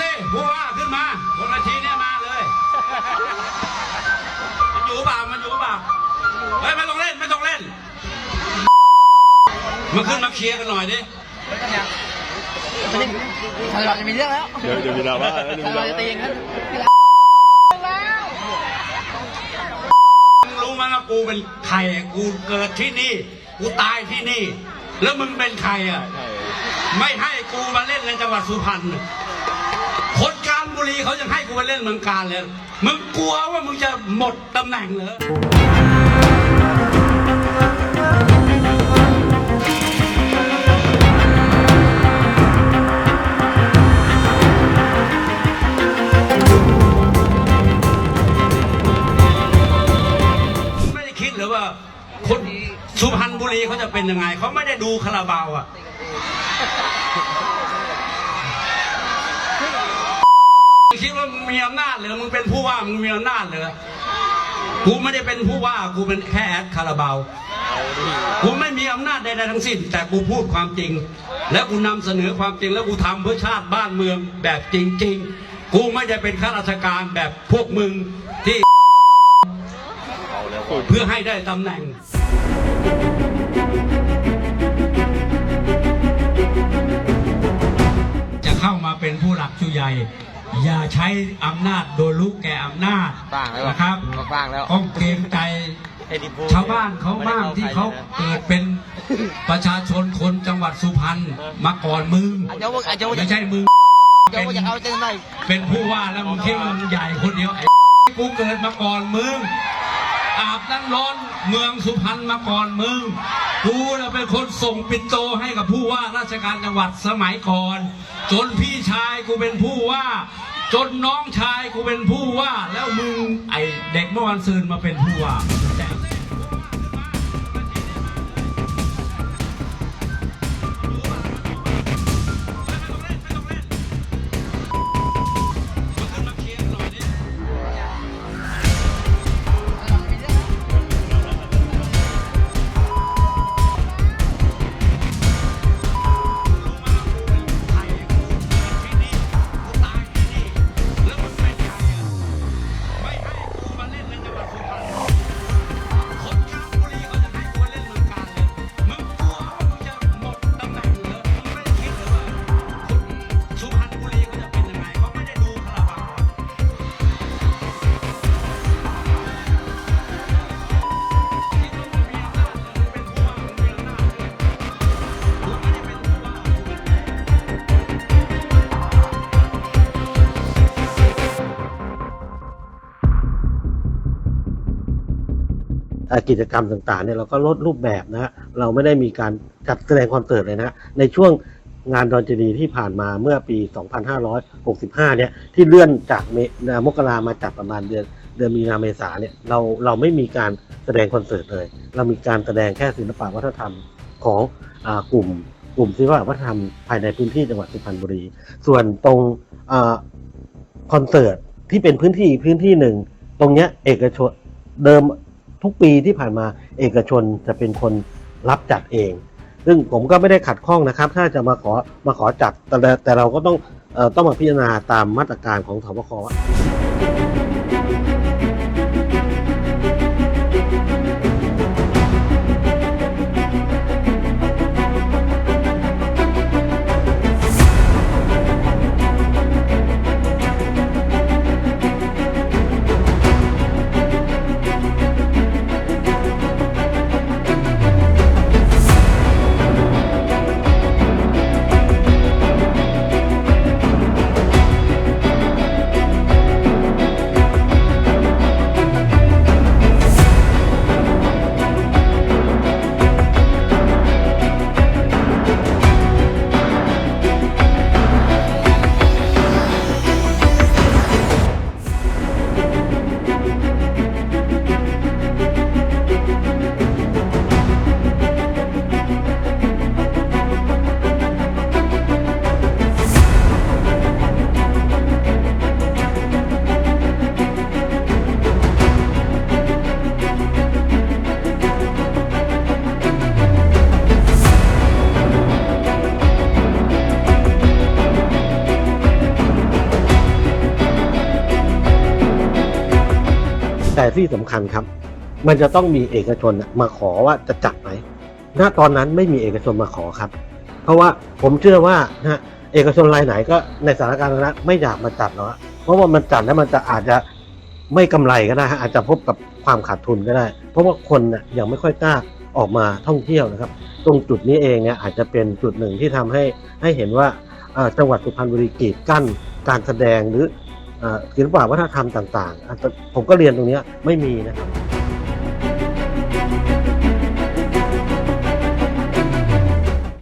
สิผู้ว่าขึ้นมาบนเวทีเนี่ยมาเลย มันอยู่เปล่ามันอยู่เปล่าเฮ้ยไม่ต้องเล่นไม่ต้องเล่น มาขึ้นมาเคลียร์กันหน่อยดิเราจะมีเรื่องแล้วเดี๋ยวเดี๋ยวมีดราม่าแล้วเดี๋ยวมีดราเราม่าจะตีกันมึงรู้ไหมว่ากูเป็นใครกูเกิดที่นี่ กูตายที่นี่ แล้วมึงเป็นใครอะ ไม่ให้กูมาเล่นในจังหวัดสุพรรณคนการ บุรีเขายังให้กูมาเล่นเมืองการเลย มึงกลัวว่ามึงจะหมดตำแหน่งเหรอไม่ได้คิดหรือว่าคนสุพรรณบุรีเขาจะเป็นยังไง เขาไม่ได้ดูคาราบาวอะ มึงคิดว่ามึงมีอำนาจเหรือมึงเป็นผู้ว่ามึงมีอำนาจเหรือกูไม่ได้เป็นผู้ว่ากูเป็นแค่แอดคาราบาวกูไม่มีอำนาจใดๆทั้งสิ้น แต่กูพูดความจริง และกูนำเสนอความจริง แล้วกูทำเพื่อชาติบ้านเมืองแบบจริง ๆ กูไม่ได้เป็นข้าราชการแบบพวกมึงที่เพื่อให้ได้ตำแหน่งจะเข้ามาเป็นผู้หลักผู้ใหญ่ อย่าใช้อำนาจโดยรู้แก่อำนาจบ้างแล้วนะครับบ้างแล้วต้องเกรงใจชาวบ้านเขาบ้างที่เขาเกิดเป็นประชาชนคนจังหวัดสุพรรณมาก่อนมึงอาจจะอาจจะไม่ใช่มึงจะอยากเอาเจนไหนเป็นผู้ว่าแล้วมึงคิดว่ามึงใหญ่คนเดียวไอ้กูเกิดมาก่อนมึง อาบน้ำร้อนเมืองสุพรรณมาก่อนมึง กูนะเป็นคนส่งปินโตให้กับผู้ว่าราชการจังหวัดสมัยก่อน จนพี่ชายกูเป็นผู้ว่าจนน้องชายกูเป็นผู้ว่า แล้วมึงไอเด็กเมื่อวันซืนมาเป็นผู้ว่า กิจกรรมต่างๆเนี่ยเราก็ลดรูปแบบนะฮะเราไม่ได้มีการจัดแสดงคอนเสิร์ตเลยนะฮะในช่วงงานดอนเจดีที่ผ่านมาเมื่อปี 2565 เนี่ยที่เลื่อนจากเมมกรามาจัดประมาณเดือนเดือนมีนาเมษาเนี่ยเราเราไม่มีการแสดงคอนเสิร์ตเลย เรามีการแสดงแค่ศิลปะวัฒนธรรมของอกลุ่ม กลุ่มศิลปะวัฒนธรรมภายในพื้นที่จังหวัดสุพรรณบุรี ส่วนตรงอคอนเสิร์ตที่เป็นพื้นที่พื้นที่หนึ่ง ตรงเนี้ยเอกชนเดิม ทุกปีที่ผ่านมาเอกชนจะเป็นคนรับจัดเอง ซึ่งผมก็ไม่ได้ขัดข้องนะครับ ถ้าจะมาขอมาขอจัดแต่แต่เราก็ต้องออต้องมาพิจารณาตามมาตรการของสบค แต่ที่สำคัญครับ มันจะต้องมีเอกชนมาขอว่าจะจัดไหมณตอนนั้นไม่มีเอกชนมาขอครับ เพราะว่าผมเชื่อว่านะเอกชนรายไหนก็ในสถานการณ์นั้นไม่อยากมาจัดหรอกฮะเพราะว่ามันจัดแล้วมันจะอาจจะไม่กำไรก็ได้อาจจะพบกับความขาดทุนก็ได้ เพราะว่าคนน่ะยังไม่ค่อยกล้าออกมาท่องเที่ยวนะครับ ตรงจุดนี้เองเนี่ยอาจจะเป็นจุดหนึ่งที่ทำให้ให้เห็นว่าจังหวัดสุพรรณบุรีกีดกั้นการแสดงหรือ ศิลปะวัฒนธรรมต่างๆ ผมก็เรียนตรงนี้ไม่มีนะครับ